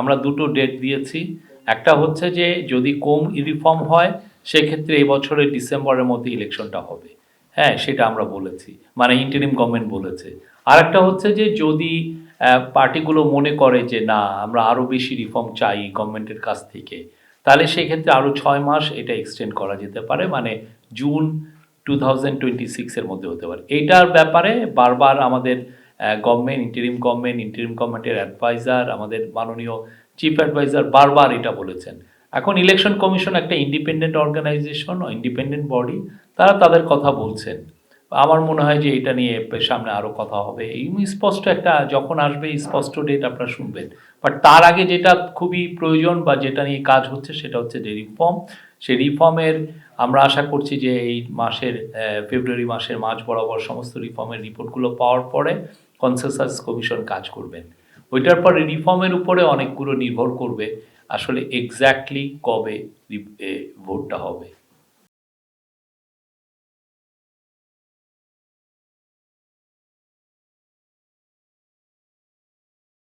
আমরা দুটো ডেট দিয়েছি। একটা হচ্ছে যে যদি কম রিফর্ম হয়, সেক্ষেত্রে এই বছরের ডিসেম্বরের মধ্যে ইলেকশনটা হবে। হ্যাঁ সেটা আমরা বলেছি। মানে ইন্টারিম গভর্নমেন্ট বলেছে। আর একটা হচ্ছে যে যদি পার্টিগুলো মনে করে যে না, আমরা আরও বেশি রিফর্ম চাই গভর্নমেন্টের কাছ থেকে, তাহলে সেক্ষেত্রে আরও ছয় মাস এটা এক্সটেন্ড করা যেতে পারে। মানে জুন টু থাউজেন্ড টোয়েন্টি সিক্সের মধ্যে হতে পারে। এইটার ব্যাপারে বারবার আমাদের গভর্নমেন্ট ইন্টারিম গভর্নমেন্ট ইন্টারিম গভর্নমেন্টের অ্যাডভাইজার আমাদের মাননীয় চিফ অ্যাডভাইজার বারবার এটা বলেছেন। এখন ইলেকশন কমিশন একটা ইন্ডিপেন্ডেন্ট অর্গানাইজেশন ও ইন্ডিপেন্ডেন্ট বডি তারা তাদের কথা বলছেন। আমার মনে হয় যে এটা নিয়ে সামনে আরও কথা হবে। এই স্পষ্ট একটা, যখন আসবে স্পষ্ট ডেট আপনারা শুনবেন। বাট তার আগে যেটা খুবই প্রয়োজন বা যেটা নিয়ে কাজ হচ্ছে সেটা হচ্ছে যে রিফর্ম সেই রিফর্মের আমরা আশা করছি যে এই মাসের ফেব্রুয়ারি মাসের মাঝ বরাবর সমস্ত রিফর্মের রিপোর্টগুলো পাওয়ার পরে কনসেসাস কমিশন কাজ করবেন। ওইটার পরে রিফর্মের উপরে অনেকগুলো নির্ভর করবে আসলে এক্স্যাক্টলি কবে ভোটটা হবে।